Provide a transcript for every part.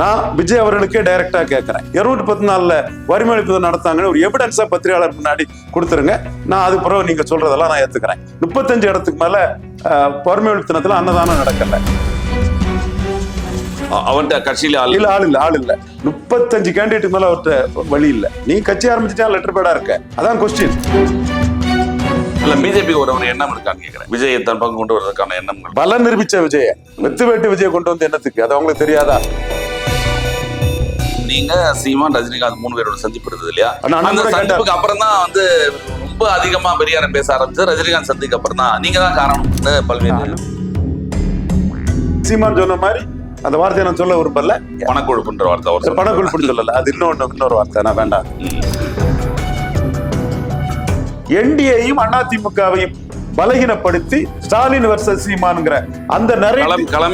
நான் விஜய் அவர்களுக்கே டைரக்டா கேட்கறேன் இருநூற்றி பத்து நாள்ல வறுமை ஒழிப்பு நடத்தாங்கன்னு ஒரு எவிடன்ஸா பத்திரிகையாளர் முன்னாடி கொடுத்துருங்க. நான் அது பிறகு நீங்க சொல்றதெல்லாம் நான் ஏத்துக்கிறேன். முப்பத்தஞ்சு இடத்துக்கு மேல வறுமை ஒழிப்பு தினத்துல அன்னதானம் நடக்கல. அவன்கிட்ட கட்சியில ஆள் இல்ல ஆள் இல்ல ஆள் இல்ல. முப்பத்தஞ்சு கேண்டிடேட் மேல அவர்கிட்ட வழி இல்ல. நீ கட்சி ஆரம்பிச்சுட்டா லெட்டர் பேடா இருக்க. அதான் கொஸ்டின் இல்ல பிஜேபி ஒரு ஒரு எண்ணம் இருக்கான்னு கேக்குறேன். விஜயை தன் பக்கம் கொண்டு வரதுக்கான எண்ணம்? பல நிரூபிச்ச விஜய. வெத்து வேட்டு விஜய கொண்டு வந்து என்னத்துக்கு? அது அவங்களுக்கு தெரியாதா? நீங்க சீமான் ரஜினிகாந்த் மூணு பேரோட சந்திப்பு இருந்தது இல்லையா அந்த சந்திப்புக்கு அப்புறம் தான் வந்து ரொம்ப அதிகமா பெரியாரம் பேச ஆரம்பிச்சு ரஜினிகாந்த் சந்திக்கு அப்புறம் தான் நீங்க தான் காரணம்னு பல்வேறு சீமான் சொன்ன மாதிரி அந்த வார்த்தையை நான் சொல்ல விரும்பல. பணக்கொழுப்புன்ற வார்த்தை. பணக்குள் சொல்லல அது இன்னொன்னு இன்னொரு வார்த்தை. நான் வேண்டாம். என்டிஏயும் அதிமுகவையும் பலகீனப்படுத்தி ஸ்டாலின் வர்சஸ் சீமான்ங்கிற அந்த நிறைய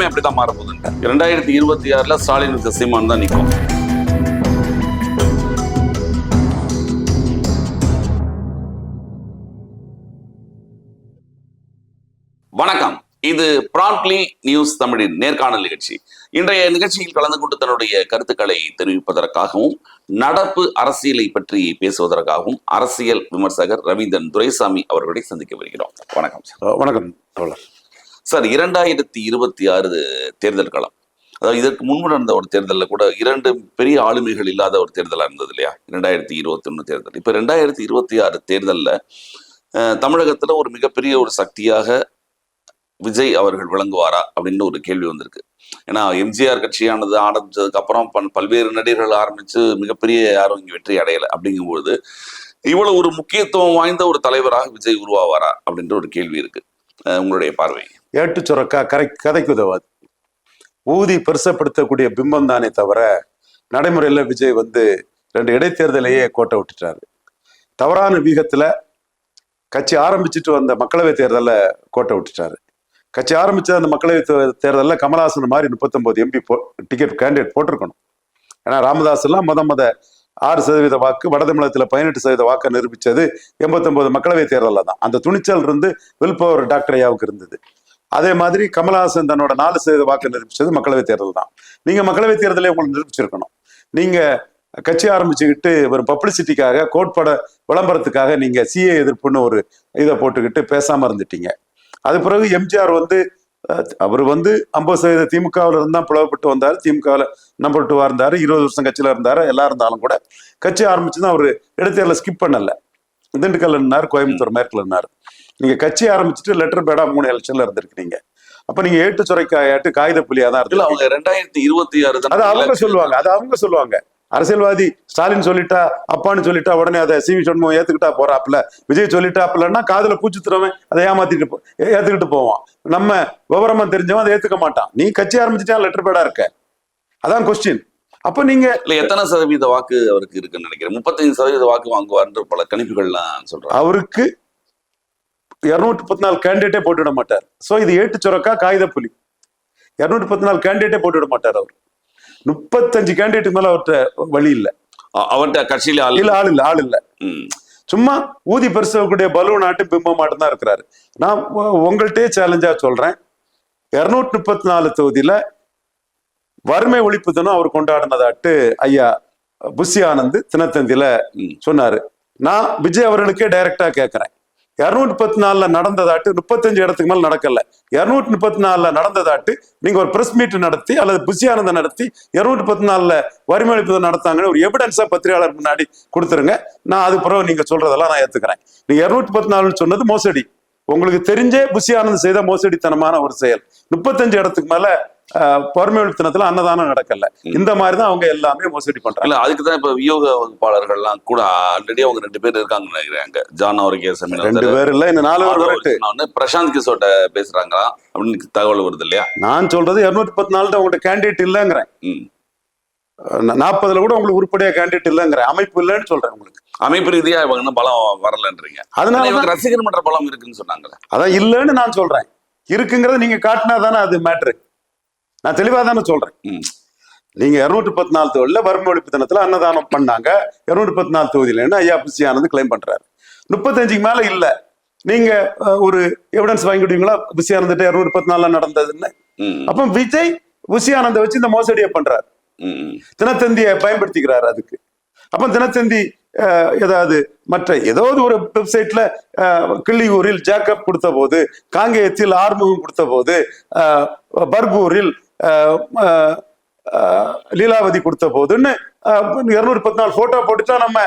அப்படித்தான் மாற போகுதுங்க இரண்டாயிரத்தி இருபத்தி ஆறுல ஸ்டாலினுக்கு சீமான் தான் நிற்கும் இது ப்ராண்ட்லி நியூஸ் தமிழின் நேர்காணல் நிகழ்ச்சி. இன்றைய நிகழ்ச்சியில் கலந்து கொண்டு தன்னுடைய கருத்துக்களை தெரிவிப்பதற்காகவும் நடப்பு அரசியலை பற்றி பேசுவதற்காகவும் அரசியல் விமர்சகர் ரவீந்திரன் துரைசாமி அவர்களை சந்திக்க வருகிறோம். வணக்கம் சார். வணக்கம் தோழர். சார் இரண்டாயிரத்தி இருபத்தி ஆறு தேர்தல் களம் அதாவது இதற்கு முன்பு நடந்த ஒரு தேர்தலில் கூட இரண்டு பெரிய ஆளுமைகள் இல்லாத ஒரு தேர்தலாக இருந்தது இல்லையா? இரண்டாயிரத்தி இருபத்தி ஒன்று தேர்தல். இப்போ ரெண்டாயிரத்தி இருபத்தி ஆறு தேர்தலில் தமிழகத்தில் ஒரு மிகப்பெரிய ஒரு சக்தியாக விஜய் அவர்கள் விளங்குவாரா அப்படின்னு ஒரு கேள்வி வந்திருக்கு. ஏன்னா எம்ஜிஆர் கட்சியானது ஆரம்பிச்சதுக்கு அப்புறம் பல் பல்வேறு நடிகர்கள் ஆரம்பிச்சு மிகப்பெரிய யாரும் இங்கே வெற்றி அடையலை. அப்படிங்கும்போது இவ்வளவு ஒரு முக்கியத்துவம் வாய்ந்த ஒரு தலைவராக விஜய் உருவாவாரா அப்படின்ற ஒரு கேள்வி இருக்கு. உங்களுடைய பார்வை. ஏட்டு சுரக்கா கரை கதைக்கு உதவாது ஊதி பெருசப்படுத்தக்கூடிய பிம்பம் தானே தவிர நடைமுறையில விஜய் வந்து ரெண்டு இடைத்தேர்தலையே கோட்டை விட்டுட்டாரு. தவறான வீகத்துல கட்சி ஆரம்பிச்சுட்டு வந்த மக்களவை தேர்தல்ல கோட்டை விட்டுட்டாரு. கட்சி ஆரம்பிச்ச அந்த மக்களவை தேர்தலில் தேர்தல்ல கமலஹாசன் மாதிரி முப்பத்தொன்பது எம்பி போ டிக்கெட் கேண்டிடேட் போட்டிருக்கணும். ஏன்னா ராமதாஸ் எல்லாம் முத முத ஆறு சதவீத வாக்கு வட பதினெட்டு சதவீத வாக்கை நிரூபிச்சது எண்பத்தொன்பது மக்களவை தேர்தலில் தான். அந்த துணிச்சல் இருந்து வில் பவர் டாக்டர் ஐயாவுக்கு இருந்தது. அதே மாதிரி கமலஹாசன் தன்னோட நாலு சதவீத வாக்கு நிரூபிச்சது மக்களவை தேர்தல் தான். நீங்க மக்களவை தேர்தலை உங்களுக்கு நிரூபிச்சிருக்கணும். நீங்க கட்சி ஆரம்பிச்சுக்கிட்டு ஒரு பப்ளிசிட்டிக்காக கோட்பட விளம்பரத்துக்காக நீங்க சிஏ எதிர்ப்புன்னு ஒரு இதை போட்டுக்கிட்டு பேசாமல் இருந்துட்டீங்க. அது பிறகு எம்ஜிஆர் வந்து அவர் வந்து ஐம்பது சதவீத திமுகவில் இருந்தா பிளவுபட்டு வந்தார். திமுகவில் நம்பர் டூவா இருந்தாரு. இருபது வருஷம் கட்சியில இருந்தாரு. எல்லாம் இருந்தாலும் கூட கட்சி ஆரம்பிச்சு தான் அவர் இடைத்தேர்தல ஸ்கிப் பண்ணல. திண்டுக்கல் இருந்தார் கோயம்புத்தூர் மேற்குல இருந்தார் நீங்க கட்சி ஆரம்பிச்சுட்டு லெட்டர் பேடா மூணு எலெக்ஷன்ல இருந்திருக்கீங்க அப்ப நீங்க ஏட்டு சுரைக்காயாட்டு காகித புலியா தான் இருந்தீங்க அவங்க ரெண்டாயிரத்தி இருபத்தி ஆறு அது அவங்க சொல்லுவாங்க. அது அவங்க சொல்லுவாங்க. அரசியல்வாதி ஸ்டாலின் சொல்லிட்டா அப்பான்னு சொல்லிட்டா உடனே அதை சிவி சண்முகம் ஏத்துக்கிட்டா போறாப்புல. விஜய் சொல்லிட்டாப்புலன்னா காதுல பூச்சி துறவன் அதை ஏமாத்திட்டு ஏத்துக்கிட்டு போவான். நம்ம விவரமா தெரிஞ்சவன் அதை ஏத்துக்க மாட்டான். நீ கட்சி ஆரம்பிச்சுட்டா லெட்டர் பேடா இருக்க? அதான் கொஸ்டின் அப்ப நீங்க இல்ல எத்தனை சதவீத வாக்கு அவருக்கு இருக்குன்னு நினைக்கிறேன். முப்பத்தஞ்சு சதவீத வாக்கு வாங்குவார்ன்ற பல கணிப்புகள்லாம் சொல்றாங்க. அவருக்கு இருநூற்றி பத்து நாலு கேண்டிடேட்டே போட்டுவிட மாட்டார். சோ இது ஏட்டு சுரக்கா காகித புலி இருநூற்றி பத்து நாலு கேண்டிடேட்டே போட்டுவிட மாட்டார் அவர். முப்பத்தஞ்சு கேண்டிடேட் மேல அவர்கிட்ட வழி இல்ல. அ- அவர்ட்ட கட்சியில ஆள் இல்ல ஆள் இல்ல ஆள் இல்ல. சும்மா ஊதி பெருசக்கூடிய பலூன் ஆட்டு பிம்பம் ஆட்டம் தான் இருக்கிறாரு. நான் உ- உங்கள்ட்டே சேலஞ்சா சொல்றேன். இருநூற்றி முப்பத்தி நாலு தொகுதியில வறுமை ஒழிப்பு தினம் அவர் கொண்டாடினதாட்டு ஐயா புஷி ஆனந்த் தினத்தந்தியில. சொன்னாரு. நான் விஜய் அவர்களுக்கே டைரக்டா கேட்கிறேன் இரநூத்தி முப்பத்தி நாலுல நடந்ததாட்டு முப்பத்தஞ்சு இடத்துக்கு மேல நடக்கல. இரநூத்தி முப்பத்தி நாலுல நடந்ததாட்டு நீங்க ஒரு பிரஸ் மீட் நடத்தி அல்லது புஷி நடத்தி இரநூத்தி முப்பத்தி நாலுல வறுமை ஒழிப்பு நடத்தாங்கன்னு ஒரு எவிடன்ஸா பத்திரிகையாளர் முன்னாடி கொடுத்துருங்க. நான் அது பிறகு நீங்க சொல்றதெல்லாம் நான் ஏத்துக்கிறேன். நீங்க இரநூத்தி பத்து நாலுன்னு சொன்னது மோசடி. உங்களுக்கு தெரிஞ்சே புஷி செய்த மோசடித்தனமான ஒரு செயல். முப்பத்தஞ்சு இடத்துக்கு மேல ஒழிப்பு தினத்துல அன்னதானம் நடக்கல. இந்த மாதிரி தான் அவங்க எல்லாமே மோசடி பண்றாங்க. இல்ல அதுக்கு தான் இப்ப வியோக வகுப்பாளர்கள்லாம் கூட ஆல்ரெடி அவங்க ரெண்டு பேர் இருக்காங்கன்னு நினைக்கிறேன் அங்க. ஜான் அவருக்கு ரெண்டு பேர் இல்ல இந்த நாலு பேர் பிரசாந்த் கிஷோர்ட்ட பேசுறாங்களா அப்படின்னு தகவல் வருது இல்லையா? நான் சொல்றது இருநூற்றி பத்து நாலு உங்கள்ட்ட கேண்டிடேட் இல்லைங்கிறேன். நாற்பதுல கூட உங்களுக்கு உருப்படியா கேண்டிடேட் இல்லைங்கிறேன். அமைப்பு இல்லைன்னு சொல்றேன் உங்களுக்கு. அமைப்பு ரீதியா இவங்க பலம் வரலன்றீங்க. அதனால இவங்க ரசிகர் மன்ற பலம் இருக்குன்னு சொன்னாங்கல்ல அதான் இல்லைன்னு நான் சொல்றேன். இருக்குங்கிறத நீங்க காட்டினா தானே அது மேட்ரு நான் தெளிவா தானே சொல்றேன். ம். நீங்க இருநூற்றி பத்து நாலு தொழில வறுமை ஒழிப்பு தினத்துல அன்னதானம் பண்ணாங்க. இருநூற்றி பத்து நாலு தொகுதியிலன்னு ஐயா புசி ஆனந்த் கிளைம் பண்றாரு. முப்பத்தஞ்சுக்கு மேல இல்ல. நீங்க ஒரு எவிடன்ஸ் வாங்கிடுவீங்களா புசி ஆனந்த் இருநூற்றி பத்து நாலுல நடந்ததுன்னு. அப்ப விஜய் புசி ஆனந்த வச்சு இந்த மோசடியை பண்றாரு. தினத்தந்தியை பயன்படுத்திக்கிறாரு அதுக்கு. அப்ப தினத்தந்தி ஏதாவது மற்ற ஏதாவது ஒரு வெப்சைட்ல கிள்ளியூரில் ஜேக்கப் கொடுத்த போது காங்கேயத்தில் ஆறுமுகம் கொடுத்த போது பர்கூரில் லீலாவதி கொடுத்த போதுன்னு இருநூறு பத்து நாலு போட்டோ போட்டுட்டா நம்ம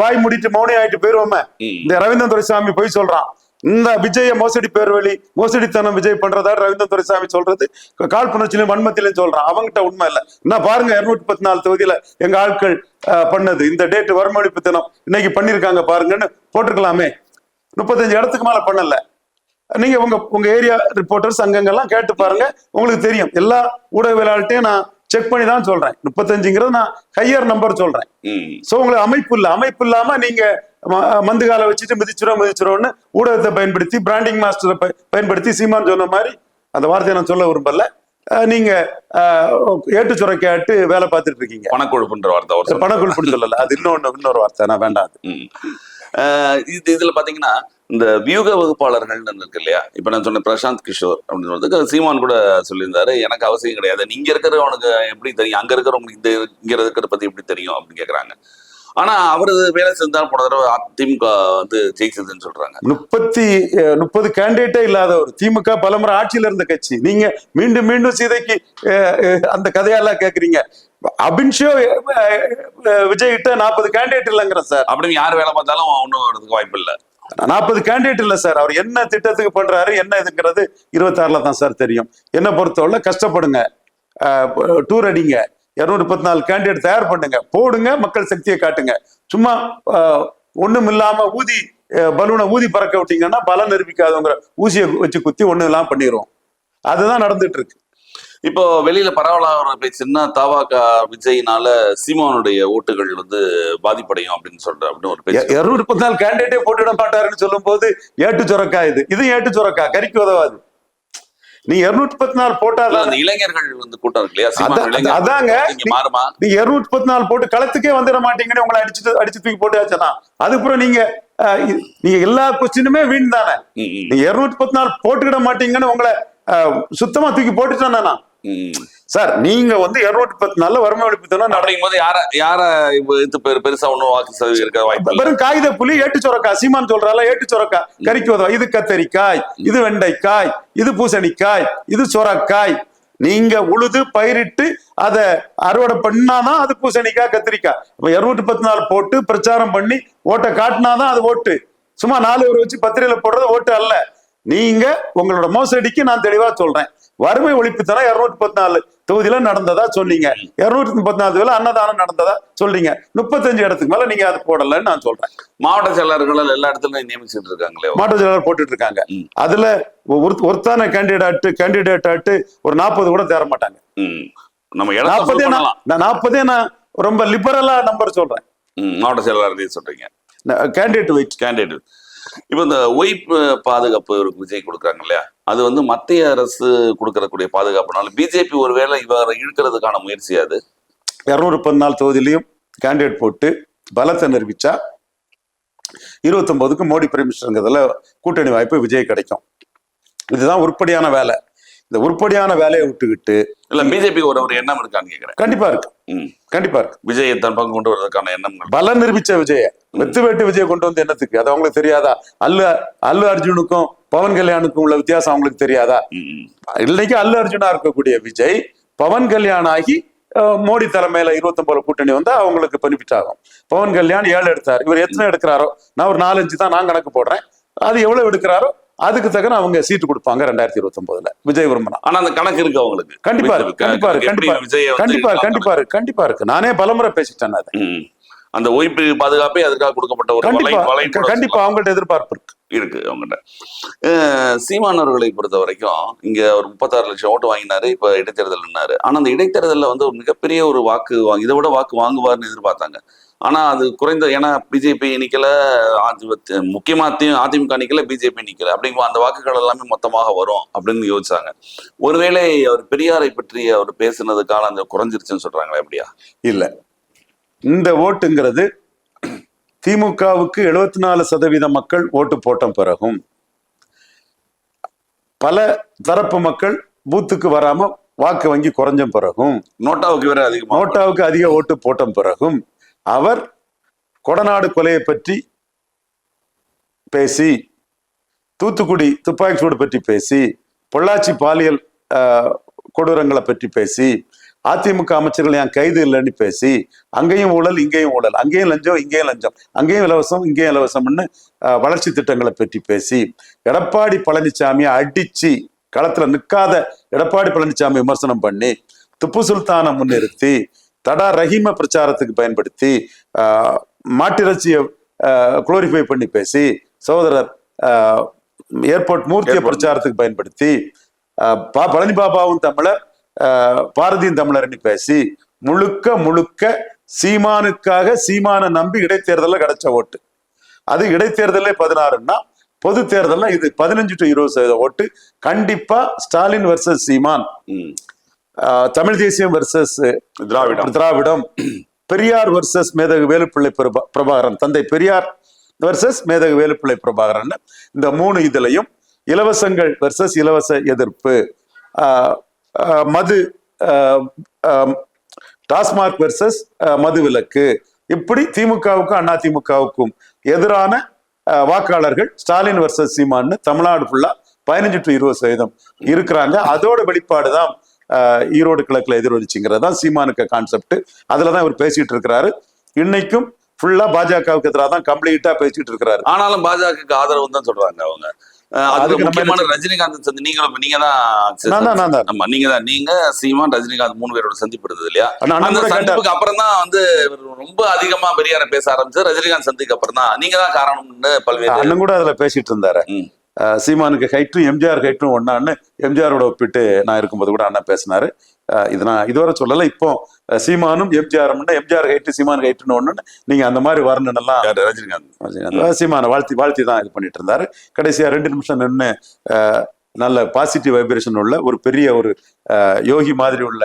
வாய் மூடிட்டு மௌனி ஆயிட்டு போயிருவோமே. இந்த ரவீந்திரன் துரைசாமி போய் சொல்றான். இந்த விஜய மோசடி பேர் வழி மோசடித்தனம் விஜய் பண்றதா ரவீந்திரன் துரைசாமி சொல்றது காழ்ப்புணர்ச்சியிலும் வன்மத்திலும் சொல்றான். அவங்கிட்ட உண்மை இல்ல. என்ன பாருங்க இருநூற்றி பத்தி நாலு தொகுதியில எங்க ஆட்கள் பண்ணது. இந்த டேட் வறுமொழிப்பு தினம் இன்னைக்கு பண்ணிருக்காங்க பாருங்கன்னு போட்டிருக்கலாமே. முப்பத்தஞ்சு இடத்துக்கு மேல பண்ணல. நீங்க உங்க உங்க ஏரியா ரிப்போர்ட்டர்ஸ் அங்கங்கெல்லாம் கேட்டு பாருங்க. உங்களுக்கு தெரியும். எல்லா ஊடகவியலாளர்ட்டையும் நான் செக் பண்ணி தான் சொல்றேன். முப்பத்தஞ்சுங்கிறது நான் ஹையர் நம்பர் சொல்றேன். சோ உங்களுக்கு அமைப்பு இல்ல. அமைப்பு இல்லாம நீங்க மந்து காலை வச்சுட்டு மிதிச்சிரும் மிதிச்சிரோம்னு ஊடகத்தை பயன்படுத்தி பிராண்டிங் மாஸ்டரை பயன்படுத்தி சீமான் சொன்ன மாதிரி அந்த வார்த்தையை நான் சொல்ல விரும்பல. நீங்க ஏட்டு சுரைக்காட்டு வேலை பார்த்துட்டு இருக்கீங்க. பணக்கொழுப்புன்ற வார்த்தை. பணக்குள் பிடி சொல்லல. அது இன்னொன்னு இன்னொரு வார்த்தை. நான் வேண்டாம் இது இதுல பாத்தீங்கன்னா இந்த வியூக வகுப்பாளர்கள்னு இருக்கு இல்லையா? இப்ப நான் சொன்ன பிரசாந்த் கிஷோர் அப்படின்னு சொல்றதுக்கு சீமான் கூட சொல்லியிருந்தாரு. எனக்கு அவசியம் கிடையாது. நீங்க இருக்கிறவனுக்கு எப்படி தெரியும்? அங்க இருக்கிறவங்களுக்கு இந்த இங்க இருக்கிறத பத்தி எப்படி தெரியும் அப்படின்னு கேக்குறாங்க. ஆனா அவரு வேலை செஞ்சா போன தடவை அதிமுக வந்து ஜெயிச்சதுன்னு சொல்றாங்க. முப்பத்தி முப்பது கேண்டிடேட்டே இல்லாத ஒரு திமுக பலமுறை ஆட்சியில இருந்த கட்சி. நீங்க மீண்டும் மீண்டும் சீதைக்கு அந்த கதையெல்லாம் கேக்குறீங்க. அபின்ஷோ விஜய் கிட்ட நாற்பது கேண்டிடேட் இல்லைங்கிற சார். அப்படின்னு யார் வேலை பார்த்தாலும் ஒன்றும் வாய்ப்பு இல்லை. நாற்பது கேண்டிடேட் இல்ல சார் அவர் என்ன திட்டத்துக்கு பண்றாரு என்ன இதுங்கிறது இருபத்தாறுல தான் சார் தெரியும். என்ன பொறுத்தவரை கஷ்டப்படுங்க. டூர் அடிங்க. இருநூறு முப்பத்தி நாலு கேண்டிடேட் தயார் பண்ணுங்க. போடுங்க மக்கள் சக்தியை காட்டுங்க. சும்மா ஒன்றும் இல்லாம ஊதி பலூனை ஊதி பறக்க விட்டீங்கன்னா பலம் நிரூபிக்காதவங்கிற ஊசியை வச்சு குத்தி ஒன்றும் இல்லாமல் பண்ணிடுவோம் அதுதான் நடந்துட்டு இருக்கு. இப்போ வெளியில பரவலாக பேச்சுன்னா தாவாக்கா விஜய்னால சீமானுடைய ஓட்டுகள் வந்து பாதிப்படையும் அப்படின்னு சொல்ற அப்படின்னு ஒரு பேச்சு இருநூறு முப்பத்தி நாலு கேண்டிடேட்டே போட்டுவிட மாட்டாருன்னு சொல்லும் போது ஏட்டு சுரக்கா இது. இது ஏட்டு சுரக்கா? கறிக்கு உதவாது. நீ இருநூற்றி பத்தி நாலு போட்டாதான் அந்த இளைஞர்கள் வந்து கூட்டம் இருக்கு இல்லையா அதாங்க. மாறுமா? நீங்க இருநூத்தி பத்தி நாலு போட்டு களத்துக்கே வந்துட மாட்டீங்கன்னு உங்களை அடிச்சுட்டு அடிச்சு தூக்கி போட்டாச்சுனா அதுக்கப்புறம் நீங்க நீங்க எல்லா கொஸ்டினுமே வீண் தானே? நீங்க இருநூத்தி பத்தி நாலு போட்டுக்கிட மாட்டீங்கன்னு உங்களை சுத்தமா தூக்கி போட்டுட்டேன். சார் நீங்க வந்து இருநூத்தி பத்து நாள்ல வறுமை ஒழிப்பு தினம் நட அப்படிங்கும் போது யார யார இது பெரு- பெருசா ஒன்றும் வாக்கு சதவீதம் இருக்க வாய்ப்பு வெறும் காகித புலி ஏட்டு சொரக்கா சீமான் சொல்றால ஏட்டு சொரக்கா கறிக்கு உதவும் இது கத்தரிக்காய் இது வெண்டைக்காய் இது பூசணிக்காய் இது சொரக்காய். நீங்க உழுது பயிரிட்டு அதை அறுவடை பண்ணாதான் அது பூசணிக்காய் கத்திரிக்காய். இப்ப இருநூற்றி பத்து நாள் போட்டு பிரச்சாரம் பண்ணி ஓட்டை காட்டினாதான் அது ஓட்டு. சும்மா நாலு பேர் வச்சு பத்திரிகையில போடுறது ஓட்டு அல்ல. நீங்க உங்களோட மோசடிக்கு நான் தெளிவா சொல்றேன். வறுமை ஒழிப்பு தரம் இருநூத்தி பத்தி நாலு தொகுதியில நடந்ததா சொன்னீங்க இருநூத்தி முப்பத்தி நாலு தொகுதியில அன்னதானம் நடந்ததா சொல்றீங்க. முப்பத்தஞ்சு இடத்துக்கு மேல நீங்க அதை போடலன்னு நான் சொல்றேன். மாவட்ட செயலாளர்கள் எல்லா இடத்துலயும் நியமிச்சுட்டு இருக்காங்களே மாற்று செயலாளர் போட்டுட்டு இருக்காங்க. அதுல ஒரு ஒருத்தான கேண்டிடேட் கேண்டிடேட் ஒரு நாற்பது கூட தேர மாட்டாங்க. நம்ம நாற்பதே நான் நாற்பதே நான் ரொம்ப லிபரலா நம்பர் சொல்றேன். மாவட்ட செயலாளர் சொல்றீங்க. கேண்டிடேட் வெயிட் கேண்டிடேட் இப்போ இந்த ஒய்ப் பாதுகாப்பு இவருக்கு விஜய் கொடுக்குறாங்க இல்லையா? அது வந்து மத்திய அரசு கொடுக்கறக்கூடிய பாதுகாப்புனால பிஜேபி ஒருவேளை இவரை இழுக்கிறதுக்கான முயற்சி அது? இருநூறு பதினாலு தொகுதியிலையும் கேண்டிடேட் போட்டு பலத்தை நிரூபிச்சா இருபத்தொன்பதுக்கு மோடி பிரைம் மினிஸ்டருங்கிறதுல கூட்டணி வாய்ப்பு விஜய் கிடைக்கும். இதுதான் உருப்படியான வேலை. இந்த உருப்படியான வேலையை விட்டுக்கிட்டு இல்ல பிஜேபி ஒரு ஒரு எண்ணம் இருக்கான்னு கேக்குறேன். கண்டிப்பா இருக்கு. கண்டிப்பா இருக்கு. விஜயை தன் பக்கம் கொண்டு வரதுக்கான எண்ணங்கள். பலம் நிரூபிச்ச விஜய. வெத்து வேட்டு விஜய் கொண்டு வந்து என்னத்துக்கு அது அவங்களுக்கு தெரியாதா? அல்லு அல்லு அர்ஜுனுக்கும் பவன் கல்யாணுக்கும் உள்ள வித்தியாசம் அவங்களுக்கு தெரியாதா. இன்னைக்கு அல்லு அர்ஜுனா இருக்கக்கூடிய விஜய் பவன் கல்யாண் ஆகி மோடி தலைமையில இருபத்தொன்பது கூட்டணி வந்தா அவங்களுக்கு பெனிஃபிட் ஆகும் பவன் கல்யாண் ஏழு எடுத்தார். இவர் எத்தனை எடுக்கிறாரோ? நான் ஒரு நாலஞ்சு தான் நான் கணக்கு போடுறேன். அது எவ்வளவு எடுக்கிறாரோ? அதுக்கு தக்கன அவங்க சீட்டு கொடுப்பாங்க ரெண்டாயிரத்தி இருபத்தி ஒன்பதுல விஜய் விரும்பினா. ஆனா அந்த கணக்கு இருக்கு அவங்களுக்கு கண்டிப்பா இருக்கு, கண்டிப்பா இருக்கு, கண்டிப்பா கண்டிப்பா இருக்கு. கண்டிப்பா இருக்கு. நானே பலமுறை பேசிட்டேன் அதை. அந்த ஒய்ப்பு பாதுகாப்பே அதுக்காக கொடுக்கப்பட்ட ஒரு கண்டிப்பா. கண்டிப்பா அவங்கள்ட்ட எதிர்பார்ப்பு இருக்கு. இருக்கு அவங்ககிட்ட அஹ் சீமான் அவர்களை பொறுத்த வரைக்கும் இங்க ஒரு முப்பத்தாறு லட்சம் ஓட்டு வாங்கினாரு இப்ப இடைத்தேர்தல்னாரு ஆனா அந்த இடைத்தேர்தல்ல வந்து ஒரு மிகப்பெரிய ஒரு வாக்கு வாங்கி இதை விட வாக்கு வாங்குவார்னு எதிர்பார்த்தாங்க. ஆனா அது குறைந்த ஏன்னா பிஜேபி நிக்கல அதி- முக்கியமா அதி- அதிமுக நிக்கல பிஜேபி நிக்கல. அப்படிங்கும்போது அந்த வாக்குகள் எல்லாமே மொத்தமாக வரும் அப்படின்னு யோசிச்சாங்க. ஒருவேளை அவர் பெரியாரை பற்றி அவர் பேசுனதுக்கான அந்த குறைஞ்சிருச்சுன்னு சொல்றாங்களே அப்படியா? இல்ல. இந்த ஓட்டுங்கிறது திமுகவுக்கு எழுபத்தி நாலு சதவீத மக்கள் ஓட்டு போட்ட பிறகும் பல தரப்பு மக்கள் பூத்துக்கு வராம வாக்கு வங்கி குறைஞ்ச பிறகும் நோட்டாவுக்கு வேற அதிகமா நோட்டாவுக்கு அதிக ஓட்டு போட்ட பிறகும் அவர் கொடநாடு கொலையை பற்றி பேசி தூத்துக்குடி துப்பாக்கி சூடு பற்றி பேசி பொள்ளாச்சி பாலியல் ஆஹ், கொடூரங்களை பற்றி பேசி அதிமுக அமைச்சர்கள் என் கைது இல்லைன்னு பேசி அங்கேயும் ஊழல் இங்கேயும் ஊழல் அங்கேயும் லஞ்சம் இங்கேயும் லஞ்சம் அங்கேயும் இலவசம் இங்கேயும் இலவசம்னு வளர்ச்சி திட்டங்களை பற்றி பேசி எடப்பாடி பழனிசாமியை அடிச்சு களத்துல நிற்காத எடப்பாடி பழனிசாமி விமர்சனம் பண்ணி திப்பு சுல்தானை முன்னிறுத்தி தடா ரஹீம பிரச்சாரத்துக்கு பயன்படுத்தி ஆஹ், மாட்டிறைச்சியை குளோரிஃபை பண்ணி பேசி சகோதரர் ஏர்போர்ட் மூர்த்திய. பிரச்சாரத்துக்கு பயன்படுத்தி பா பழனி பாபாவும் தமிழர் பாரதியும் தமிழர்னு பேசி முழுக்க முழுக்க சீமானுக்காக சீமானை நம்பி இடைத்தேர்தல்ல கிடைச்ச ஓட்டு. அது இடைத்தேர்தலே பதினாறுன்னா பொது தேர்தல்ல இது பதினஞ்சு டு இருபது சதவீத ஓட்டு. கண்டிப்பா ஸ்டாலின் வர்சஸ் சீமான். தமிழ் தேசியம் வர்சஸ் திராவிடம். திராவிடம். பெரியார் வர்சஸ் மேதகு வேலுப்பிள்ளை பிரபா- பிரபாகரன். தந்தை பெரியார் வர்சஸ் மேதகு வேலுப்பிள்ளை பிரபாகரன். இந்த மூணு இதுலையும் இலவசங்கள் வர்சஸ் இலவச எதிர்ப்பு. மது டாஸ்மாக் வர்சஸ் மது விலக்கு இப்படி திமுகவுக்கும் அதிமுகவுக்கும் எதிரான ஆஹ், வாக்காளர்கள் ஸ்டாலின் வர்சஸ் சீமான்னு தமிழ்நாடு ஃபுல்லா பதினஞ்சு டு இருபது சதவீதம் இருக்கிறாங்க. அதோட வெளிப்பாடு தான் ஈரோடு கிழக்குல எதிரொலிச்சுங்கிறது தான் சீமானுக்கு கான்செப்ட் அதுல தான் இவர் பேசிட்டு இருக்கிறாரு. இன்னைக்கும் ஃபுல்லா பாஜகவுக்கு எதிராக தான் கம்ப்ளீட்டா பேசிட்டு இருக்கிறாரு. ஆனாலும் பாஜகவுக்கு ஆதரவு தான் சொல்றாங்க அவங்க. அதுக்கு முக்கியமான ரஜினிகாந்த் சந்தி நீங்களும் நீங்க தான். ஆமா நீங்க தான் நீங்க சீமான் ரஜினிகாந்த் மூணு பேரோட சந்திப்பு இல்லையா? அந்த. சந்திப்புக்கு அப்புறம் தான் வந்து ரொம்ப அதிகமா பெரியார பேச ஆரம்பிச்சு ரஜினிகாந்த் சந்திக்கு அப்புறம் தான். நீங்க தான் காரணம்னு பல்வேறு அண்ணன் கூட அதுல பேசிட்டு இருந்தாரு. சீமானுக்கு ஹைட்டும் எம்ஜிஆர் ஹைட்டும் ஒன்னான்னு எம்ஜிஆரோட ஒப்பிட்டு நான் இருக்கும்போது கூட அண்ணன் பேசினாரு. இது நான் இதுவரை சொல்லல. இப்போ சீமானும் எம்ஜிஆரும் எம்ஜிஆர் ஹைட்டு சீமான் ஹைட்டுன்னு ஒண்ணுன்னு நீங்க அந்த மாதிரி எல்லாம் யாரு? ரஜினிகாந்த்? சீமான வாழ்த்தி வாழ்த்தி தான் இது பண்ணிட்டு இருந்தாரு. கடைசியா ரெண்டு நிமிஷம் நின்று நல்ல பாசிட்டிவ் வைப்ரேஷன் உள்ள ஒரு பெரிய ஒரு யோகி மாதிரி உள்ள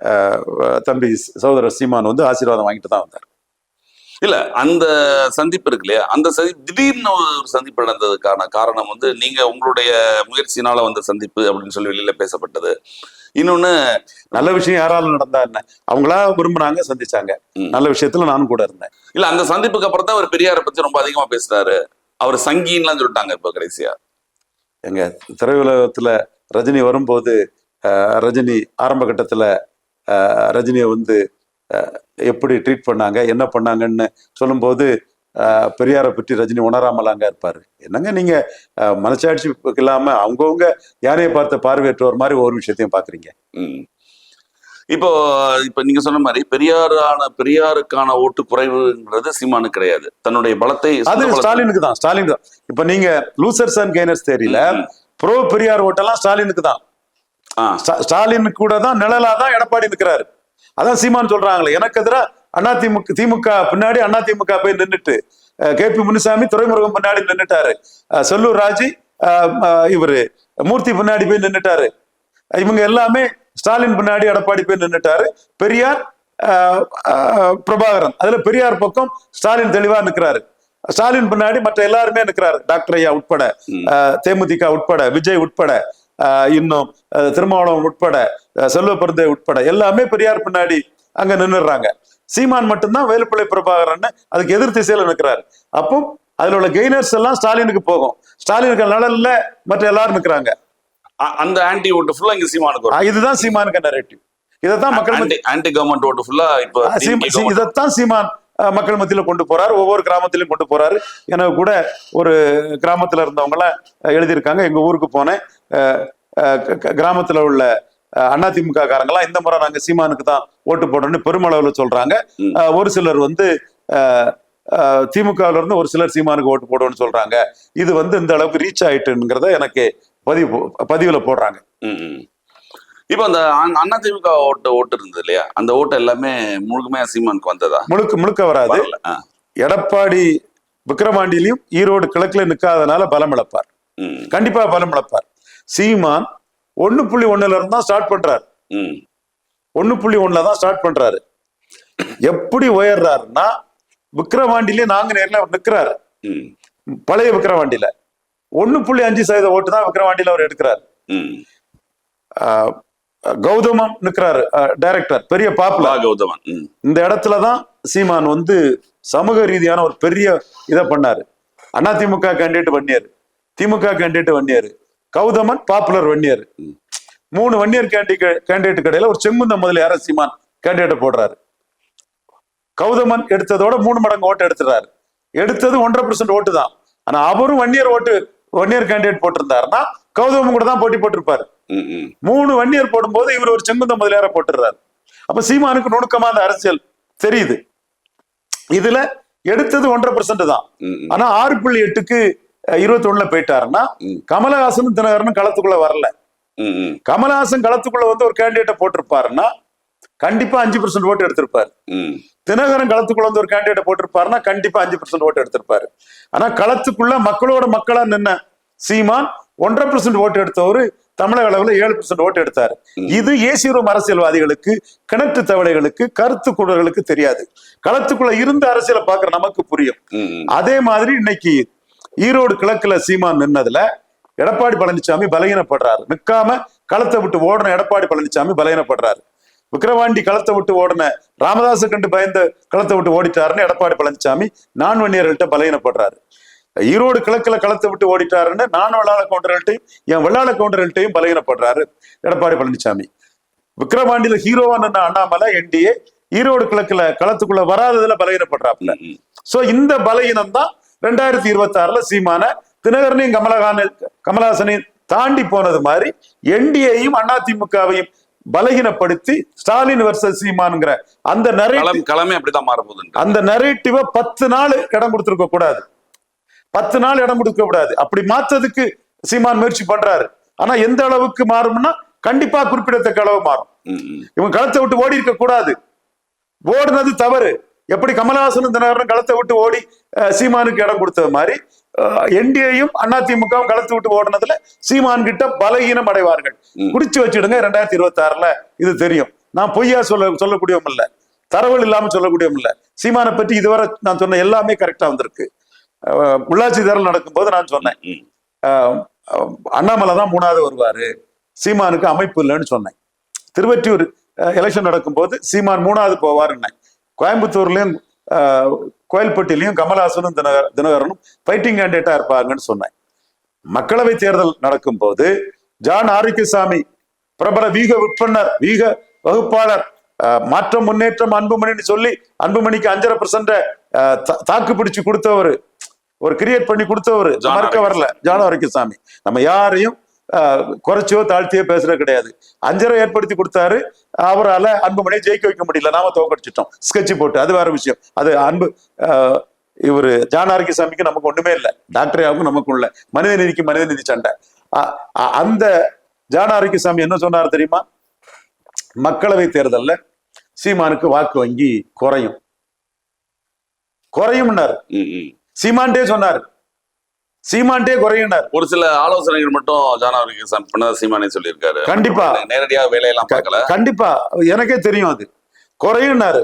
அஹ், தம்பி சகோதரர் சீமான் வந்து ஆசீர்வாதம் வாங்கிட்டு தான் வந்தார். இல்ல அந்த சந்திப்பு இருக்கு இல்லையா? அந்த சந்திப்பு திடீர்னு ஒரு சந்திப்பு நடந்ததுக்கான காரணம் வந்து நீங்க உங்களுடைய முயற்சினால வந்த சந்திப்பு அப்படின்னு சொல்லி வெளியில பேசப்பட்டது. இன்னொன்னு நல்ல விஷயம் யாராலும் நடந்தா என்ன? அவங்களா விரும்புனாங்க சந்திச்சாங்க. நல்ல விஷயத்துல நானும் கூட இருந்தேன். இல்ல அந்த சந்திப்புக்கு அப்புறம் தான் அவர் பெரியாரை பத்தி ரொம்ப அதிகமா பேசுறாரு அவர் சங்கின்லாம் சொல்லிட்டாங்க இப்ப கடைசியா. எங்க திரையுலகத்துல ரஜினி வரும்போது ரஜினி ஆரம்ப கட்டத்துல ரஜினியை வந்து எப்படி ட்ரீட் பண்ணாங்க என்ன பண்ணாங்கன்னு சொல்லும்போது பெரியாரை பற்றி ரஜினி உணராமல் அங்க இருப்பாரு. என்னங்க நீங்க அஹ், மனசாட்சி இல்லாம அவங்கவுங்க யாரையை பார்த்த பார்வையற்றவர் மாதிரி ஒரு விஷயத்தையும் பாக்குறீங்க? ம். இப்போ இப்ப நீங்க சொன்ன மாதிரி பெரியாரான பெரியாருக்கான ஓட்டு குறைவுங்கிறது சீமானு கிடையாது. தன்னுடைய பலத்தை அது ஸ்டாலினுக்கு தான் ஸ்டாலின் தான். இப்ப நீங்க லூசர்ஸ் அண்ட் கெய்னர்ஸ் தெரியல. ப்ரோ பெரியார் ஓட்டெல்லாம் ஸ்டாலினுக்கு தான். ஸ்டாலின் கூட தான் நிழலா தான் எடப்பாடி நிற்கிறாரு அதான் சீமான் சொல்றாங்களே எனக்கு எதிரா அண்ணா திமுக திமுக பின்னாடி அண்ணா திமுக போய் நின்னுட்டு கே பி முனுசாமி துறைமுருகன் பின்னாடி நின்னுட்டாரு. அஹ், செல்லூர் ராஜி இவரு மூர்த்தி பின்னாடி போய் நின்னுட்டாரு. இவங்க எல்லாமே ஸ்டாலின் பின்னாடி எடப்பாடி போய் நின்னுட்டாரு. பெரியார் பிரபாகரன் அதுல பெரியார் பக்கம் ஸ்டாலின் தெளிவா நிக்கிறாரு. ஸ்டாலின் பின்னாடி மற்ற எல்லாருமே நிக்கிறாரு. டாக்டர் ஐயா உட்பட தேமுதிக உட்பட விஜய் உட்பட. இன்னும் திருமாவளவன் உட்பட செல்வ பெருந்தை உட்பட எல்லாமே பெரியார் பின்னாடி அங்க நின்னுடுறாங்க. சீமான் மட்டும்தான் வேலுப்பிள்ளை பிரபாகரன் அதுக்கு எதிர் திசையில நிற்கிறாரு அப்போ அதுல உள்ள கெய்னர்ஸ் எல்லாம் ஸ்டாலினுக்கு போகும். ஸ்டாலினுக்கு நலன்ல மற்ற எல்லாரும் நிற்கிறாங்க அந்த ஆன்டி ஓட்டு ஃபுல்லா இங்க சீமானுக்கு இதுதான் சீமானுக்கு நரேட்டிவ் இதைத்தான் மக்கள் ஆன்டி கவர்மெண்ட் ஓட்டு ஃபுல்லா இப்போ. இதைத்தான் சீமான் மக்கள் மத்தியில கொண்டு போறாரு. ஒவ்வொரு கிராமத்திலையும் கொண்டு போறாரு. எனக்கு கூட ஒரு கிராமத்துல இருந்தவங்க எல்லாம் அஹ், எழுதியிருக்காங்க. எங்க ஊருக்கு போனேன். கிராமத்துல உள்ள அஹ், அதிமுக காரங்களாம் இந்த முறை நாங்க சீமானுக்கு தான் ஓட்டு போடணும்னு பெருமளவுல சொல்றாங்க. ஒரு சிலர் வந்து திமுகவுல இருந்து ஒரு சிலர் சீமானுக்கு ஓட்டு போடுவோம்னு சொல்றாங்க. இது வந்து இந்த அளவுக்கு ரீச் ஆயிட்டுங்கிறத எனக்கு பதிவு பதிவுல போடுறாங்க. இப்போ அந்த அண்ணா திமுக ஓட்டு ஓட்டு இருந்தது இல்லையா? அந்த ஓட்டு எல்லாமே முழுக்கமே சீமானுக்கு வந்ததா? முழுக்க முழுக்க வராது. எடப்பாடி விக்கிரவாண்டியிலையும் ஈரோடு கிழக்குல நிக்காதனால பலம் இழப்பார். கண்டிப்பா பலம் இழப்பார். சீமான் ஒண்ணு புள்ளி ஒண்ணுல இருந்து தான் ஸ்டார்ட் பண்றாரு ஒண்ணு புள்ளி ஒண்ணுல தான் ஸ்டார்ட் பண்றாரு. எப்படி உயர்றாருன்னா விக்கிரவாண்டிலே நாங்க நேர்ல ம், பழைய விக்கிரவாண்டியில. ஒண்ணு புள்ளி அஞ்சு சதவீத ஓட்டு தான் விக்கிரவாண்டியில அவர் எடுக்கிறார். கௌதமம் நிக்கிறாரு டைரக்டர் பெரிய பாப்புலர். கௌதமன் இந்த இடத்துல தான் சீமான் வந்து சமூக ரீதியான ஒரு பெரிய இதை பண்ணாரு. AIADMK candidate Vanniyar DMK candidate Vanniyar Gowthaman popular Vanniyar. மூணு வன்னியர் கேண்டிடேட் கேண்டிடேட் கடையில ஒரு செங்குந்த முதலியார சீமான் கேண்டிடேட் போடுறாரு. கௌதமன் எடுத்ததோட மூணு மடங்கு ஓட்டு எடுத்துறாரு. எடுத்தது ஒன்றரை பர்சன்ட் ஓட்டு தான். ஆனா அவரும் வன்னியர் ஓட்டு வன்னியர் கேண்டிடேட் போட்டிருந்தாருன்னா கௌதமன் கூட தான் போட்டி போட்டிருப்பாரு. மூணு வன்னியர் போடும்போது இவர் ஒரு செங்குந்த முதலியார போட்டுறாரு அப்ப சீமானுக்கு நுணுக்கமா அந்த அரசியல் தெரியுது. இதுல எடுத்தது ஒன்றரை பர்சன்ட் தான். ஆனா ஆறு புள்ளி எட்டுக்கு இருபத்தி ஒண்ணுல போயிட்டாருன்னா. கமலஹாசனும் தினகரனும் களத்துக்குள்ள வரல. கமலஹாசன் களத்துக்குள்ள வந்து ஒரு கேண்டிடேட்டை போட்டிருப்பாருன்னா கண்டிப்பா அஞ்சு பர்சன்ட் ஓட்டு எடுத்திருப்பாரு. தினகரன் களத்துக்குள்ள வந்து ஒரு கேண்டிடேட் போட்டிருப்பாருன்னா கண்டிப்பா அஞ்சு பர்சன்ட் ஓட்டு எடுத்திருப்பாரு ஆனா களத்துக்குள்ள மக்களோட மக்களா நின்ன சீமான் ஒன்றரை பர்சன்ட் ஓட்டு எடுத்தவரு தமிழக அளவுல ஏழு பர்சன்ட் ஓட்டு எடுத்தாரு இது ஏசியரும் அரசியல்வாதிகளுக்கு கிணற்று தவளைகளுக்கு கருத்து குடர்களுக்கு தெரியாது களத்துக்குள்ள இருந்த அரசியலை பார்க்கிற நமக்கு புரியும். அதே மாதிரி இன்னைக்கு ஈரோடு கிழக்குல சீமான் நின்னதுல எடப்பாடி பழனிசாமி பலகீனப்படுறாரு. நிக்காம களத்தை விட்டு ஓடின எடப்பாடி பழனிசாமி பலகீனப்படுறாரு. விக்கிரவாண்டி களத்தை விட்டு ஓடின ராமதாச கண்டு பயந்த களத்தை விட்டு ஓடிட்டாருன்னு எடப்பாடி பழனிசாமி நான் வன்னியர்கள்ட்ட பலகீனப்படுறாரு. ஈரோடு கிழக்குல களத்தை விட்டு ஓடிட்டாருன்னு நான் வெள்ளாள கவுண்டர்கள்ட்டையும் என் வெள்ளாள கவுண்டர்கள்ட்டையும் பலகீனப்படுறாரு எடப்பாடி பழனிசாமி விக்கிரவாண்டியில ஹீரோவா நின்ன Annamalai N D A Erode கிழக்குல களத்துக்குள்ள வராததுல பலகீனப்படுறாப்புல. சோ இந்த பலகீனம் தான் ரெண்டாயிரத்தி இருபத்தி ஆறுல சீமான தினகரனையும் கமலஹான கமலஹாசனையும் தாண்டி போனது மாதிரி என்டிஏயும் அதிமுகவையும் பலகீனப்படுத்தி ஸ்டாலின் வர்சஸ் சீமானுங்கிற அந்த களமே அப்படிதான் மாற போகுதுன்ற அந்த நரேட்டிவ பத்து நாள் இடம் கொடுத்திருக்க கூடாது. பத்து நாள் இடம் கொடுக்க கூடாது. அப்படி மாத்ததுக்கு சீமான் முயற்சி பண்றாரு. ஆனா எந்த அளவுக்கு மாறும்னா கண்டிப்பா குறிப்பிடத்தக்க அளவு மாறும். இவங்க களத்தை விட்டு ஓடி இருக்க கூடாது. ஓடுனது தவறு. எப்படி கமலஹாசனும் தினகரனும் களத்தை விட்டு ஓடி சீமானுக்கு இடம் கொடுத்தது மாதிரி என்டிஏயும் அதிமுகவும் களத்தை விட்டு ஓடுனதுல சீமான் கிட்ட பலகீனம் அடைவார்கள். ம். குறிச்சு வச்சுடுங்க ரெண்டாயிரத்தி இருபத்தி ஆறுல இது தெரியும். நான் பொய்யா சொல்ல சொல்லக்கூடியவும் இல்ல. தரவல் இல்லாம சொல்லக்கூடியவும் இல்ல. சீமானை பற்றி இதுவரை நான் சொன்ன எல்லாமே கரெக்டா வந்திருக்கு. உள்ளாட்சி தேர்தல் நடக்கும்போது நான் சொன்னேன். அண்ணாமலை தான் மூணாவது வருவாரு. சீமானுக்கு அமைப்பு இல்லைன்னு சொன்னேன். திருவற்றியூர் எலெக்ஷன் நடக்கும்போது சீமான் மூணாவது போவாருன்னேன். கோயம்புத்தூர்லயும் கோயில்பட்டிலையும் கமல்ஹாசனும் தினகர் தினகரனும் ஃபைட்டிங் கேண்டிடேட்டா இருப்பாங்கன்னு சொன்னேன். மக்களவை தேர்தல் நடக்கும்போது ஜான் ஆரோக்கியசாமி பிரபல வீக விற்பனர் வீக வகுப்பாளர் மாற்றம் முன்னேற்றம் அன்புமணின்னு சொல்லி அன்புமணிக்கு அஞ்சரை பர்சன்ட் தாக்கு பிடிச்சு கொடுத்தவர் ஒரு கிரியேட் பண்ணி கொடுத்தவர் மறக்க வரல ஜான் ஆரோக்கியசாமி நம்ம யாரையும் அஹ், குறைச்சோ தாழ்த்தியோ பேசுறது கிடையாது. அஞ்சரை ஏற்படுத்தி கொடுத்தாரு. அவரால அன்புமணியை ஜெயிக்க வைக்க முடியல. நாம தோக்கடிச்சிட்டோம் ஸ்கெட்ச் போட்டு. அது வேற விஷயம். அது அன்பு இவரு ஜான் ஆரோக்கியசாமிக்கு நமக்கு ஒண்ணுமே இல்லை. டாக்டர் யாவுக்கும் நமக்கு உள்ள மனித நீதிக்கு மனித நீதி சண்டை. அந்த ஜான் ஆரோக்கியசாமி என்ன சொன்னார் தெரியுமா? மக்களவை தேர்தல்ல சீமானுக்கு வாக்கு வங்கி குறையும். குறையும்னாரு. சீமான்டே சொன்னார். சீமான்டே குறையும்னார் ஒரு சில ஆலோசனைகள் மட்டும் ஜானவரிக்கு பண்ண சீமானே சொல்லியிருக்காரு. கண்டிப்பா. நேரடியா வேலையெல்லாம் பார்க்கல. கண்டிப்பா. எனக்கே தெரியும் அது. குறையும்னாரு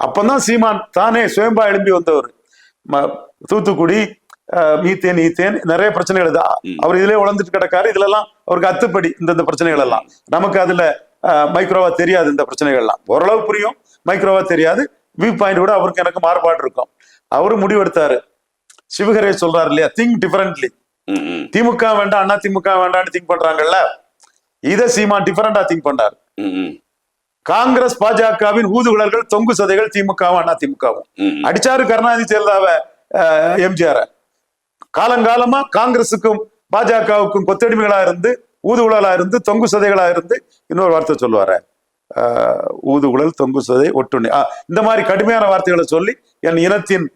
அப்பதான் சீமான் தானே சுயம்பா எழும்பி வந்தவர். தூத்துக்குடி மீத்தேன் ஈத்தேன் நிறைய பிரச்சனைகள் இது. ம். அவர் இதுலயே உழந்துட்டு கிடக்காரு. இதுல எல்லாம் அவருக்கு அத்துப்படி இந்த இந்த பிரச்சனைகள் எல்லாம் நமக்கு அதுல மைக்ரோவா தெரியாது இந்த பிரச்சனைகள் எல்லாம் ஓரளவு புரியும். மைக்ரோவா தெரியாது. வியூ பாயிண்ட் கூட அவருக்கு எனக்கு மாறுபாடு இருக்கும். அவரு முடிவெடுத்தாரு. சிவகரே சொல்றாரு இல்லையா? Think differently. திமுக வேண்டாம் அண்ணா திமுக வேண்டாம்னு திங்க் பண்றாங்கல்ல? இதை சீமான் டிஃபரெண்டா திங்க் பண்றாரு. காங்கிரஸ் பாஜகவின் ஊதுகுழல்கள் தொங்கு சதைகள் திமுகவும் அண்ணா திமுகவும். அடிச்சாரு கருணாநிதி ஜெயலலிதாவை எம்ஜிஆர். காலங்காலமா காங்கிரசுக்கும் பாஜகவுக்கும் கொத்தடிமைகளா இருந்து ஊதுகுழலா இருந்து தொங்கு சதைகளா இருந்து இன்னொரு வார்த்தை சொல்லுவாரு. ஊதுகுழல் தொங்கு சதை ஒட்டுண்ணி. ஆ, இந்த மாதிரி கடுமையான வார்த்தைகளை சொல்லி என் இனத்தின்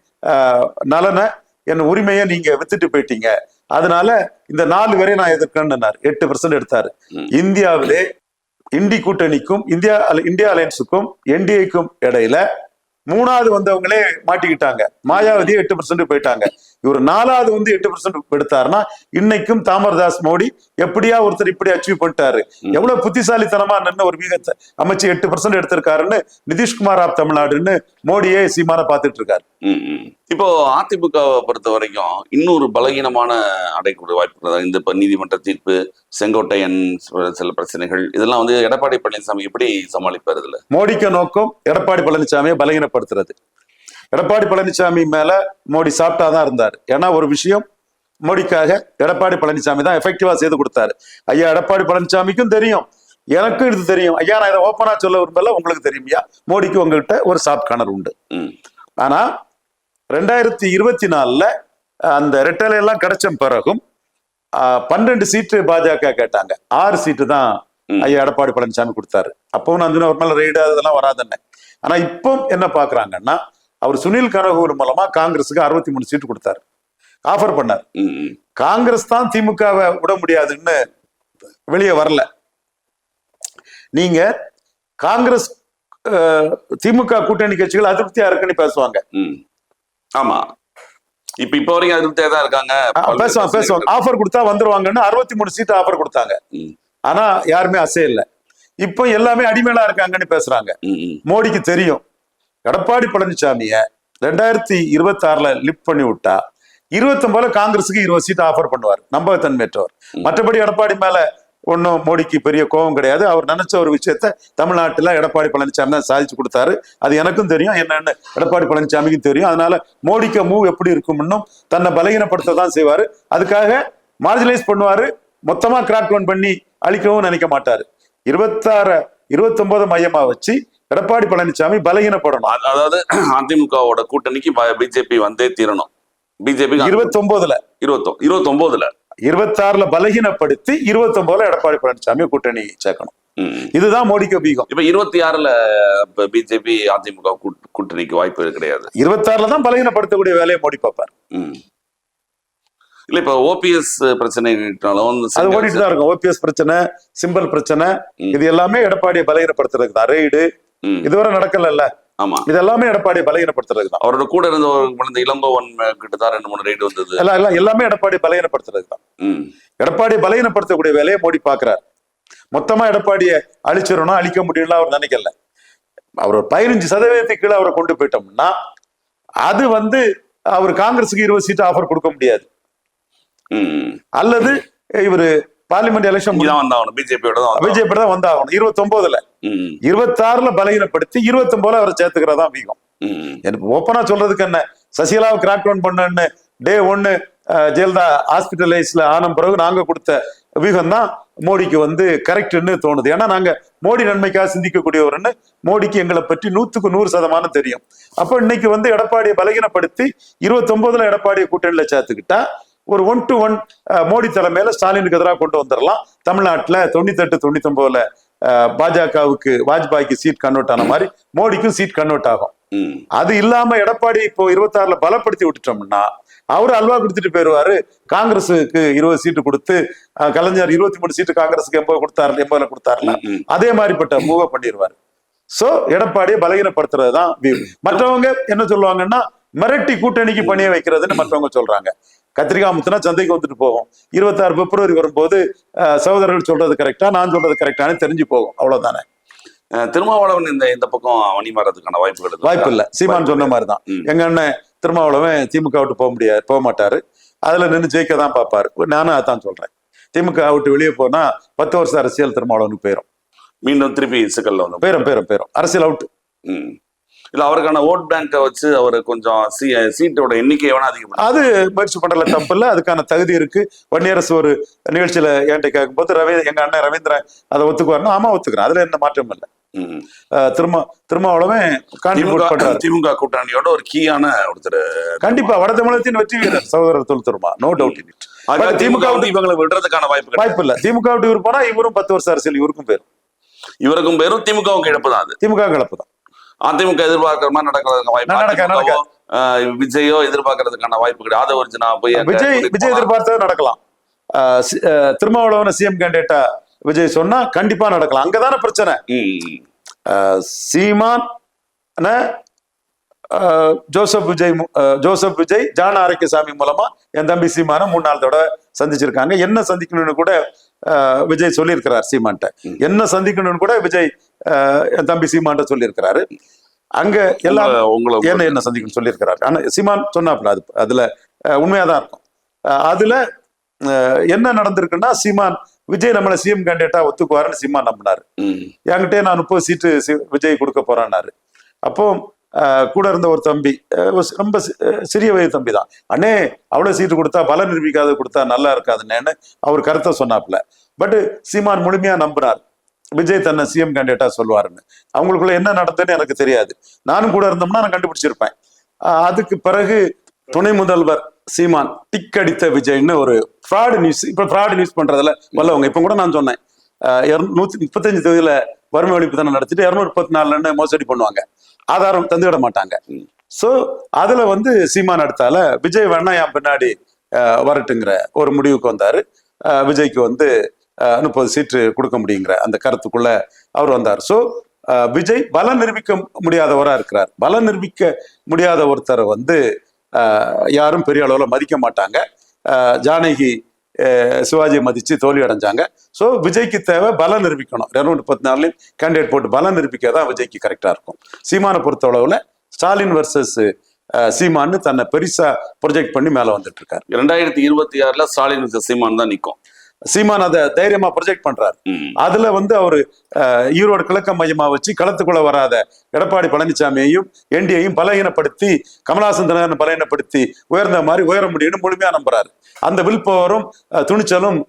நலனை என் உரிமையை நீங்க வித்துட்டு போயிட்டீங்க. அதனால இந்த நாலு வரை நான் எதிர்க்கணும்னாரு எட்டு பர்சன்ட் எடுத்தாரு. இந்தியாவிலே இண்டி கூட்டணிக்கும் இந்தியா இந்தியா அலையன்ஸுக்கும் என்டிஏக்கும் இடையில மூணாவது வந்தவங்களே மாட்டிக்கிட்டாங்க. மாயாவதி எட்டு பர்சன்ட் போயிட்டாங்க. இவர் நாலாவது வந்து எட்டு பர்சன்ட் எடுத்தாருன்னா இன்னைக்கும் தாமர்தாஸ் மோடி எப்படியா ஒருத்தர் இப்படி அச்சீவ் பண்ணிட்டாரு? எவ்வளவு புத்திசாலித்தனமா நின்று ஒரு வீகத்தை அமைச்சு எட்டு பர்சன்ட் எடுத்திருக்காருன்னு நிதிஷ்குமார் ஆப் தமிழ்நாடுன்னு மோடியே சீமான பார்த்துட்டு இருக்காரு. இப்போ அதிமுகவை பொறுத்த வரைக்கும் இன்னொரு பலகீனமான அடையக்கூடிய வாய்ப்பு? இந்த இப்ப நீதிமன்ற தீர்ப்பு செங்கோட்டையன் சில- சில பிரச்சனைகள் இதெல்லாம் வந்து எடப்பாடி பழனிசாமி எப்படி சமாளிப்பார் இதுல? மோடிக்கு நோக்கம் எடப்பாடி பழனிசாமியை பலகீனப்படுத்துறது. எடப்பாடி பழனிசாமி மேல மோடி சாப்பிட்டாதான் இருந்தார். ஏன்னா ஒரு விஷயம் மோடிக்காக எடப்பாடி பழனிசாமி தான் எஃபெக்டிவா செய்து கொடுத்தாரு. ஐயா எடப்பாடி பழனிசாமிக்கும் தெரியும். எனக்கும் இது தெரியும். ஐயா நான் இதை ஓப்பனா சொல்ல விரும்பல. உங்களுக்கு தெரியுமையா மோடிக்கு உங்ககிட்ட ஒரு சாஃப்ட் கார்னர் உண்டு ஆனா ரெண்டாயிரத்தி இருபத்தி நாலுல அந்த ரெட்டலை எல்லாம் கிடைச்ச பிறகும் பன்னெண்டு சீட்டு பாஜக கேட்டாங்க. ஆறு சீட்டு தான். ஐயா எடப்பாடி பழனிசாமி கொடுத்தாரு. அப்பவும் நான் சொன்னேன், ஒரு மேல ரெய்டு அதெல்லாம் வராதுன்னு. ஆனா இப்போ என்ன பாக்குறாங்கன்னா அவர் சுனில் கனகூர் மூலமா காங்கிரஸுக்கு அறுபத்தி மூணு சீட்டு கொடுத்தாரு. ஆஃபர் பண்ணார். காங்கிரஸ் தான் திமுகவை விட முடியாதுன்னு வெளியே வரல. நீங்க காங்கிரஸ் திமுக கூட்டணி கட்சிகள் அதிருப்தியா இருக்குன்னு பேசுவாங்க. ஆமா. இப்ப இப்ப வரைக்கும் அதிருப்தியா தான் இருக்காங்க. பேசுவாங்க பேசுவாங்க. ஆஃபர் கொடுத்தா வந்துருவாங்கன்னு அறுபத்தி மூணு சீட்டு ஆஃபர் கொடுத்தாங்க. ஆனா யாருமே அசையல. இப்போ எல்லாமே அடிமையிலா இருக்காங்கன்னு பேசுறாங்க. மோடிக்கு தெரியும். எடப்பாடி பழனிசாமிய ரெண்டாயிரத்தி இருபத்தி ஆறுல லிப் பண்ணி விட்டா இருபத்தொன்பதுல காங்கிரஸுக்கு இருபது சீட் ஆஃபர் பண்ணுவார் நம்பகத்தன்மையற்றவர் மற்றபடி எடப்பாடி மேல ஒன்றும் மோடிக்கு பெரிய கோபம் கிடையாது. அவர் நினைச்ச ஒரு விஷயத்த தமிழ்நாட்டுல எடப்பாடி பழனிசாமி தான் சாதிச்சு கொடுத்தாரு. அது எனக்கும் தெரியும். என்னன்னு எடப்பாடி பழனிசாமிக்கும் தெரியும். அதனால மோடிக்கு மூவ் எப்படி இருக்கும்னும் தன்னை பலகீனப்படுத்த தான் செய்வாரு. அதுக்காக மார்ஜினைஸ் பண்ணுவாரு. மொத்தமா கிராக் டவுன் பண்ணி அழிக்கவும் நினைக்க மாட்டாரு. இருபத்தாறு இருபத்தொன்பது மையமா வச்சு எடப்பாடி பழனிசாமி பலகீனப்படணும். அதாவது அதிமுகவோட கூட்டணிக்கு பிஜேபி வந்தே தீரணும். பிஜேபி இருபத்தொன்பதுல இருபத்தொ இருபத்தொன்பதுல இருபத்தாறுல பலகீனப்படுத்தி இருபத்தொன்பதுல எடப்பாடி பழனிசாமி கூட்டணி சேர்க்கணும். இதுதான் மோடிக்கு பீகம். இப்ப இருபத்தி ஆறுல பிஜேபி அதிமுக கூட்- கூட்டணிக்கு வாய்ப்பு கிடையாது. இருபத்தாறுல தான் பலகீனப்படுத்தக்கூடிய வேலையை மோடி பார்ப்பார். இல்ல இப்ப ஓபிஎஸ் பிரச்சனைனாலும் அது ஓடிட்டு தான் இருக்கும். ஓபிஎஸ் பிரச்சனை சிம்பல் பிரச்சனை. இது எல்லாமே எடப்பாடியை பலகீனப்படுத்துறதுக்கு தான். ரெய்டு இதுவரை நடக்கல ஆமா. இது எல்லாமே எடப்பாடியை பலகீனப்படுத்துறதுக்கு தான் அவரோட கூட இருந்த குழந்தை இளங்கோவன் கிட்ட தான் ரெண்டு மூணு ரைடு வந்தது. எல்லாம் எல்லாம் எல்லாமே எடப்பாடி பலகீனப்படுத்துறதுக்கு தான் எடப்பாடி பலகீனப்படுத்தக்கூடிய வேலையை மோடி பாக்குறார் மொத்தமா எடப்பாடியை அழிச்சிடணும் அழிக்க முடியும்ல அவர் நினைக்கல. அவர் ஒரு பதினஞ்சு சதவீதத்துக்கு கீழே அவரை கொண்டு போயிட்டோம்னா அது வந்து அவர் காங்கிரஸுக்கு இருபது சீட் ஆஃபர் கொடுக்க முடியாது. அல்லது இவர் பார்லிமெண்ட் எலெக்ஷன் வந்தாகணும். பிஜேபியோட தான். பிஜேபி தான் வந்தாகணும். இருபத்தி ஒன்பதுல ம், இருபத்தாறுல பலகீனப்படுத்தி இருபத்தி ஒன்பதுல அவரை சேர்த்துக்கிறதா வீகம். ம், ம். எனக்கு ஓப்பனா சொல்றதுக்கு என்ன? சசிகலாவை கிராக் டவுன் பண்ணன்னு டே ஒன்னு ஜெயலலிதா ஹாஸ்பிட்டலைஸ்ல ஆன பிறகு நாங்க கொடுத்த வியூகம் தான் மோடிக்கு வந்து கரெக்ட்னு தோணுது. ஏன்னா நாங்க மோடி நன்மைக்காக சிந்திக்கக்கூடியவர்னு மோடிக்கு எங்களை பற்றி நூத்துக்கு நூறு சதமானம் தெரியும். அப்ப இன்னைக்கு வந்து எடப்பாடியை பலகீனப்படுத்தி இருபத்தி ஒன்பதுல எடப்பாடியை கூட்டணியில சேர்த்துக்கிட்டா ஒரு ஒன் டு ஒன் மோடி தலைமையில ஸ்டாலினுக்கு எதிராக கொண்டு வந்துடலாம் தமிழ்நாட்டுல தொண்ணூத்தெட்டு தொண்ணூத்தி ஒன்பதுல பாஜகவுக்கு வாஜ்பாய்க்கு சீட் கன்வெர்ட் ஆன மாதிரி மோடிக்கும் சீட் கன்வெர்ட் ஆகும். அது இல்லாம எடப்பாடி இப்போ இருபத்தாறுல பலப்படுத்தி விட்டுட்டோம்னா அவரு அல்வா கொடுத்துட்டு போயிருவாரு காங்கிரஸுக்கு இருபது சீட்டு கொடுத்து கலைஞர் இருபத்தி மூணு சீட்டு காங்கிரஸுக்கு எண்பது கொடுத்தாரு எண்பதுல கொடுத்தாருல. அதே மாதிரிப்பட்ட மூவ பண்ணிடுவாரு சோ எடப்பாடியை பலகீனப்படுத்துறது தான் view. மற்றவங்க என்ன சொல்லுவாங்கன்னா மிரட்டி கூட்டணிக்கு பணிய வைக்கிறதுன்னு மற்றவங்க சொல்றாங்க கத்திரிக்காய் முத்துனா சந்தைக்கு வந்துட்டு போகும். இருபத்தாறு பிப்ரவரி வரும்போது சகோதரர்கள் சொல்றது கரெக்டா நான் சொல்றது கரெக்டானு தெரிஞ்சு போகும். அவ்வளவுதானே? திருமாவளவன் இந்த இந்த பக்கம் அணி மாறதுக்கான வாய்ப்புகள்? வாய்ப்பு இல்ல. சீமான் சொன்ன மாதிரி தான். ம். எங்க அண்ணன் திருமாவளவன் திமுக விட்டு போக முடியாது போக மாட்டாரு. அதுல நின்று ஜெயிக்க தான் பார்ப்பாரு நானும் அதான் சொல்றேன். திமுக விட்டு வெளியே போனா பத்து வருஷம் அரசியல் திருமாவளவனுக்கு போயிரும். மீண்டும் திருப்பி சிக்கல்ல வந்து போயிரும் போயிரும் போயிரும். அரசியல் அவுட். இல்ல அவருக்கான ஓட் பேங்கை வச்சு அவர் கொஞ்சம் சீட்டோட எண்ணிக்கையை வேணா அதிகம் அது முயற்சி பண்றதுல தப்பு இல்ல. அதுக்கான தகுதி இருக்கு. வன்னியரசு ஒரு நிகழ்ச்சியில என்கிட்ட கேட்கும்போது ரவி எங்க அண்ணன் ரவீந்திரன் அதை ஒத்துக்குவாருன்னா ஆமா ஒத்துக்கிறேன் அதுல எந்த மாற்றம் இல்லை. திரும்ப கான்ட்ரிபியூட் திமுக திமுக கூட்டணியோட ஒரு கீயான ஒருத்தர். கண்டிப்பா வட தமிழகத்தின் வெற்றி வீரர் சகோதரர் Thol Thiruma no doubt in it DMK DMK இவங்களை விடுறதுக்கான வாய்ப்பு வாய்ப்பு இல்ல. திமுக இவர் போனா இவரும் பத்து வருஷம் அரசியல் இவருக்கும் போயிரும் இவருக்கும் பேரும் திமுகவுக்கு இழப்பு தான் அது. திமுக கலப்பு தான். அதிமுக எதிர்பார்க்கிற மாதிரி நடக்கிறதுக்கான வாய்ப்பு விஜயோ எதிர்பார்க்கறதுக்கான வாய்ப்பு கிடையாது. அதை ஒரு நான் போய் விஜய் விஜய் எதிர்பார்த்தது நடக்கலாம். திருமாவளவன சிஎம் கேண்டேட்டா விஜய் சொன்னா கண்டிப்பா நடக்கலாம். அங்கதானே பிரச்சனை. Seeman Joseph Vijay Joseph Vijay John Arokiasamy மூலமா என் தம்பி சீமான மூணு நாள் தடவை சந்திச்சிருக்காங்க. என்ன சந்திக்கணும்னு கூட விஜய் சொல்லியிருக்கிறார் சீமான்ட்ட. என்ன சந்திக்கணும்னு கூட விஜய் என் தம்பி சீமான்ட்ட சொல்லியிருக்கிறாரு. அங்க எல்லாம் உங்களை என்ன என்ன சந்திக்கணும்னு சொல்லியிருக்கிறாரு. ஆனா சீமான் சொன்னாப்ல அது அதுல உண்மையாதான் இருக்கும். அதுல என்ன நடந்திருக்குன்னா சீமான் விஜய் நம்மளை சிஎம் கேண்டிடேட்டா ஒத்துக்குவாருன்னு சீமான் நம்பினாரு. ம், என்கிட்டயே நான் முப்பது சீட்டு சி- விஜய் கொடுக்க போறேன்னாரு. அப்போ கூட இருந்த ஒரு தம்பி ரொம்ப சிறிய வயது தம்பி தான். அண்ணே அவ்வளோ சீட்டு கொடுத்தா பல நிரூபிக்காத கொடுத்தா நல்லா இருக்காதுன்னு அவர் கருத்தை சொன்னாப்புல. பட் சீமான் முழுமையா நம்புறார். விஜய் தன்னை சிஎம் கேண்டிடேட்டா சொல்லுவாருன்னு. அவங்களுக்குள்ள என்ன நடந்ததுன்னு எனக்கு தெரியாது. நானும் கூட இருந்தோம்னா நான் கண்டுபிடிச்சிருப்பேன். அதுக்கு பிறகு துணை முதல்வர் சீமான் டிக் அடித்த விஜய்னு ஒரு ஃப்ராடு நியூஸ் இப்ப ஃப்ராடு நியூஸ் பண்றதுல வல்லவங்க. இப்ப கூட நான் சொன்னேன். நூத்தி முப்பத்தஞ்சு தொகுதியில வறுமை ஒழிப்பு தானே நடத்திட்டு இரநூத்தி முப்பத்தி நாலுன்னு மோசடி பண்ணுவாங்க. ஆதாரம் தந்துவிட மாட்டாங்க சோ அதுல வந்து சீமான் அடுத்தால விஜய் வேணா என் பின்னாடி வரட்டுங்கிற ஒரு முடிவுக்கு வந்தாரு. அஹ், விஜய்க்கு வந்து முப்பது சீட்டு கொடுக்க முடியுங்கிற அந்த கருத்துக்குள்ள அவர் வந்தார். ஸோ விஜய் பலம் நிரூபிக்க முடியாதவரா இருக்கிறார். பலம் நிரூபிக்க முடியாத ஒருத்தரை வந்து யாரும் பெரிய அளவுல மதிக்க மாட்டாங்க. ஜானகி சிவாஜியை மதித்து தோல்வி அடைஞ்சாங்க. ஸோ விஜய்க்கு தேவை பலம் நிரூபிக்கணும். இரநூத்தி முப்பத்தி நாலுலையும் கேண்டிடேட் போட்டு பலம் நிரூபிக்க தான் விஜய்க்கு கரெக்டாக இருக்கும். சீமானை பொறுத்தளவில் ஸ்டாலின் வர்சஸ் சீமான்னு தன்னை பெருசாக ப்ரொஜெக்ட் பண்ணி மேலே வந்துட்டு இருக்காரு. ரெண்டாயிரத்தி இருபத்தி ஆறில் ஸ்டாலின் விச சீமான் தான் நிற்கும் சீமான் அதை தைரியமா ப்ரொஜெக்ட் பண்றாரு. அதுல வந்து அவர் ஈரோடு கிழக்க மையமா வச்சு களத்துக்குள்ள வராத எடப்பாடி பழனிசாமியையும் என்டியையும் பலகீனப்படுத்தி கமலாசன் தினகரனை பலகீனப்படுத்தி உயர்ந்த மாதிரி உயர முடியும்னு முழுமையா நம்புறாரு. அந்த வில் பவரும் அஹ், துணிச்சலும்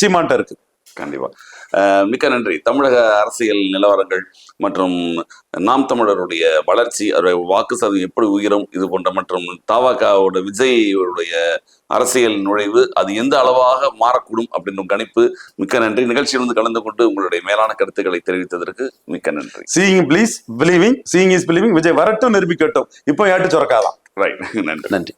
சீமான்ட்ட இருக்கு. கண்டிப்பா. மிக்க நன்றி. தமிழக அரசியல் நிலவரங்கள் மற்றும் நாம் தமிழருடைய வளர்ச்சி அவருடைய வாக்கு சதவீதம் எப்படி உயரும் இது போன்ற மற்றும் தாவாக்காவோட விஜயோடைய அரசியல் நுழைவு அது எந்த அளவாக மாறக்கூடும் அப்படின்ற கணிப்பு. மிக்க நன்றி. நிகழ்ச்சியில் வந்து கலந்து கொண்டு உங்களுடைய மேலான கருத்துக்களை தெரிவித்ததற்கு மிக்க நன்றி. Seeing please believing seeing is believing Vijay வரட்டும் நிரூபிக்கட்டும். இப்போ ஏட்டு சுரக்காதான் ரைட் நன்றி. நன்றி.